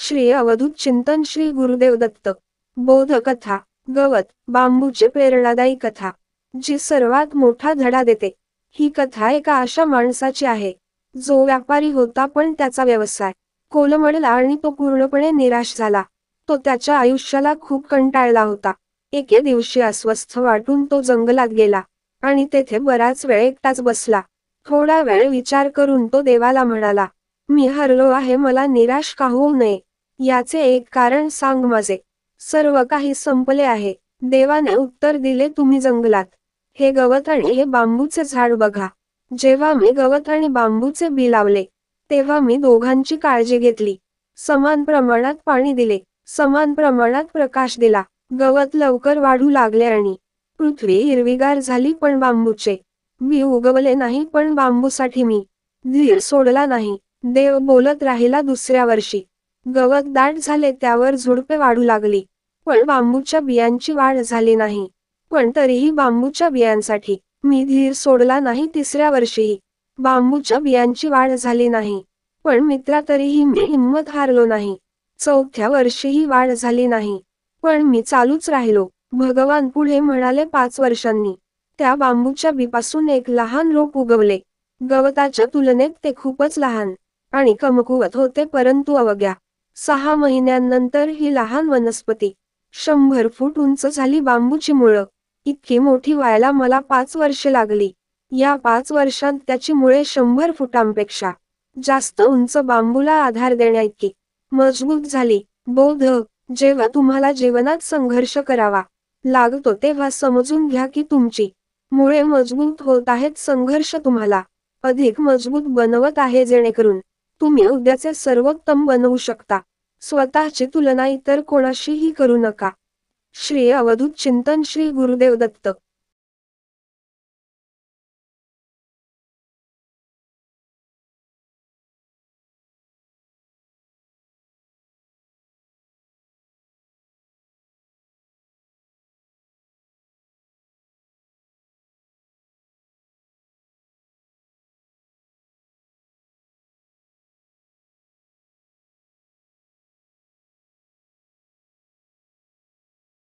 श्री अवधूत चिंतन श्री गुरुदेव दत्त. बोधकथा गवत बांबूचे प्रेरणादायी कथा जी सर्वात मोठा धडा देते. ही कथा एका अशा माणसाची आहे. जो व्यापारी होता पण त्याचा व्यवसाय कोलमडला आणि तो पूर्णपणे निराश झाला. तो त्याच्या आयुष्याला खूप कंटाळला होता. एके दिवशी अस्वस्थ वाटून तो जंगलात गेला आणि तेथे बराच वेळ एकटाच बसला. थोडा वेळ विचार करून तो देवाला म्हणाला मी हरलो आहे मला निराश का होऊ नये? याचे एक कारण सांग माझे. सर्व काही संपले आहे. देवाने उत्तर दिले तुम्ही जंगलात. हे गवत आणि हे बांबूचे झाड बघा. जेव्हा मी गवत आणि बांबूचे बी लावले तेव्हा मी दोघांची काळजी घेतली. समान प्रमाणात पाणी दिले. समान प्रमाणात प्रकाश दिला. गवत लवकर वाढू लागले आणि पृथ्वी हिरवीगार झाली पण बांबूचे मी उगवले नाही पण बांबूसाठी मी धीर सोडला नाही. देव बोलत राहिला दुसऱ्या वर्षी. गवत दाट झाले त्यावर झुडपे वाढू लागली. पण बांबूच्या बियांची वाढ झाली नाही. पण तरीही बांबूच्या बियांसाठी मी धीर सोडला नाही तिसऱ्या वर्षीही. बांबूच्या बियांची वाढ झाली नाही. पण मित्रा तरीही मी हिंमत हारलो नाही. चौथ्या वर्षीही वाढ झाली नाही. पण मी चालूच राहिलो. भगवान पुढे म्हणाले पाच वर्षांनी. त्या बांबूच्या बीपासून एक लहान रोप उगवले. गवताच्या तुलनेत ते खूपच लहान आणि कमकुवत होते परंतु अवघ्या सहा महिन्यांनंतर ही लहान वनस्पती शंभर फूट उंच झाली बांबूची मुळं. इतकी मोठी व्हायला मला पाच वर्षे लागली. या पाच वर्षात त्याची मुळे शंभर फुटांपेक्षा जास्त उंच बांबूला आधार देण्याइतकी मजबूत झाली. बौद्ध जेव्हा तुम्हाला जीवनात संघर्ष करावा लागतो तेव्हा समजून घ्या की तुमची मुळे मजबूत होत आहेत संघर्ष तुम्हाला अधिक मजबूत बनवत आहे जेणेकरून तुम्ही उद्याचे सर्वोत्तम बनवू शकता. स्वतःची तुलना इतर कोणाशीही करू नका. श्री अवधूत चिंतन श्री गुरुदेव दत्त.